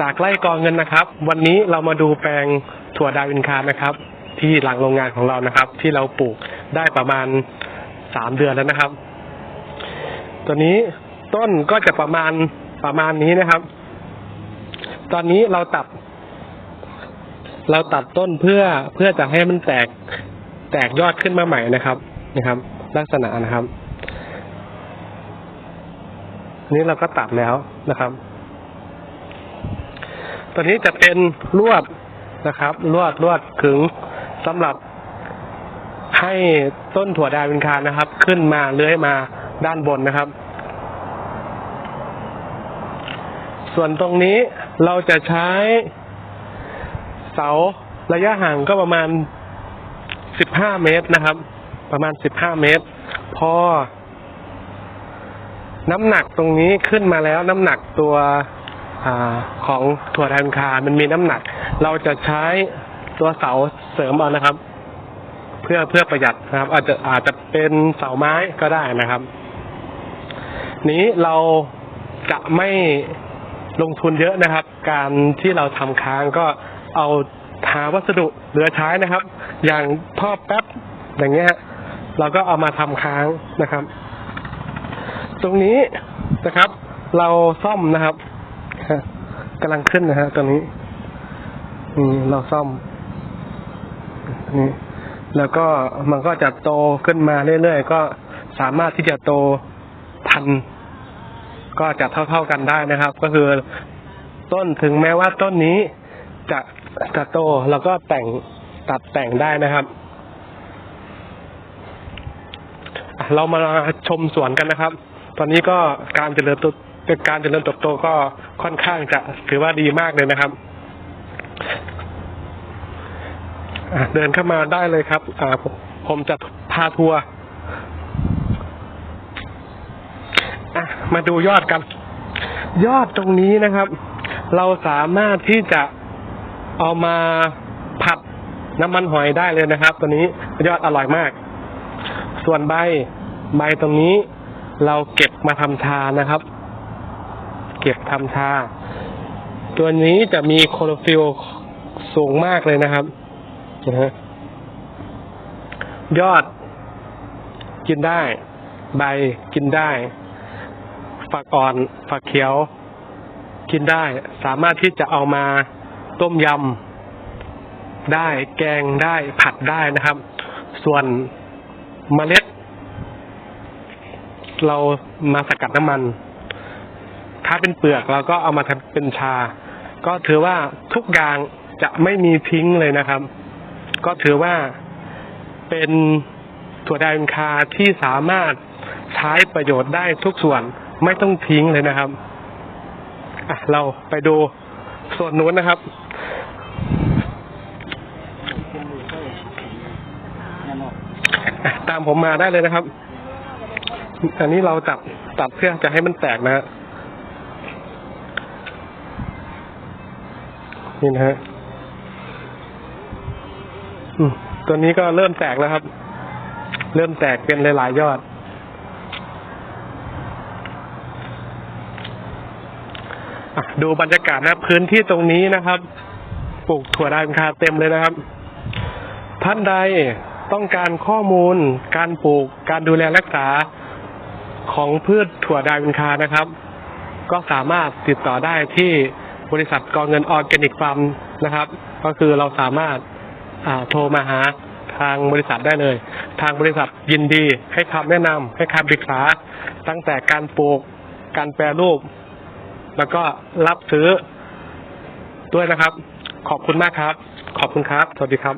จากไร่กองเงินนะครับ วันนี้เรามาดูแปลงถั่วดาวอินคานะครับ ที่หลังโรงงานของเรานะครับ ที่เราปลูกได้ประมาณสามเดือนแล้วนะครับ ตัวนี้ต้นก็จะประมาณประมาณนี้นะครับ ตอนนี้เราตัด เราตัดต้นเพื่อเพื่อจะให้มันแตกแตกยอดขึ้นมาใหม่นะครับนะครับ ลักษณะนะครับนนี้เราก็ตัดแล้วนะครับ ตัวนี้จะเป็นลวดนะครับ ลวดลวดขึงสำหรับให้ต้นถั่วดาวินคานะครับ ขึ้นมาเลื้อยมาด้านบนนะครับ ส่วนตรงนี้เราจะใช้เสาระยะห่างก็ประมาณสิบห้าเมตรนะครับ ประมาณสิบห้าเมตร พอ น้ำหนักตรงนี้ขึ้นมาแล้ว น้ำหนักตัว อของถั่วแทนคา มันมีน้ำหนัก เราจะใช้ตัวเสาเสริมเอานะครับ เพื่อเพื่อประหยัดนะครับ อาจจะอาจจะเป็นเสาไม้ก็ได้นะครับ นี้เราจะไม่ลงทุนเยอะนะครับ การที่เราทำค้างก็เอาหาวัสดุเหลือใช้นะครับ อย่างท่อแป๊บอย่างเงี้ยเราก็เอามาทำค้างนะครับ ตรงนี้นะครับ เราซ่อมนะครับ ฮะกำลังขึ้นนะฮะตรงนี้นี่เราซ่อมนี่แล้วก็มันก็จะโตขึ้นมาเรื่อยๆก็สามารถที่จะโตพันก็จะเท่า ๆกันได้นะครับ ก็คือต้นถึงแม้ว่าต้นนี้จะจะโตเราก็แต่งตัดแต่งได้นะครับ เรามาชมสวนกันนะครับ ตอนนี้ก็การเจริญตัว การเจริญเติบโตก็ค่อนข้างจะถือว่าดีมากเลยนะครับเดินเข้ามาได้เลยครับอ่าผมผมจะพาทัวร์มาดูยอดกัน ยอดตรงนี้นะครับ เราสามารถที่จะเอามาผัดน้ำมันหอยได้เลยนะครับ ตัวนี้ยอดอร่อยมาก ส่วนใบใบตรงนี้เราเก็บมาทำชานะครับ ก็บทำชาตัวนี้จะมีโคโรฟิลสูงมากเลยนะครับนะฮะยอดกินได้ ใบกินได้ฝักอ่อนฝักเขียว กินได้ สามารถที่จะเอามาต้มยำได้แกงได้ผัดได้นะครับ ส่วนเมล็ด เรามาสกัดน้ำมัน ถ้าเป็นเปลือกเราก็เอามาทำเป็นชา ก็ถือว่าทุกอย่างจะไม่มีทิ้งเลยนะครับ ก็ถือว่าเป็นถั่วแดงคาที่สามารถใช้ประโยชน์ได้ทุกส่วนไม่ต้องทิ้งเลยนะครับอะเราไปดูส่วนนู้นนะครับอะตามผมมาได้เลยนะครับ อันนี้เราตัดตัดเพื่อจะให้มันแตกนะฮะ นี่นะฮะตัวนี้ก็เริ่มแตกแล้วครับ เริ่มแตกเป็นหลาย ๆ ยอดอดูบรรยากาศนะพื้นที่ตรงนี้นะครับ ปลูกถั่วดาวอินคาเต็มเลยนะครับ ท่านใดต้องการข้อมูล การปลูก การดูแลรักษาของพืชถั่วดาวินคานะครับ ก็สามารถติดต่อได้ที่ บริษัทกองเงินออร์แกนิกฟาร์มนะครับ ก็คือเราสามารถาโทรมาหาทางบริษัทได้เลย ทางบริษัทยินดีให้คำแนะนำให้คำปรึกษา ตั้งแต่การปลูก การแปรรูป แล้วก็รับซื้อด้วยนะครับ ขอบคุณมากครับ ขอบคุณครับ สวัสดีครับ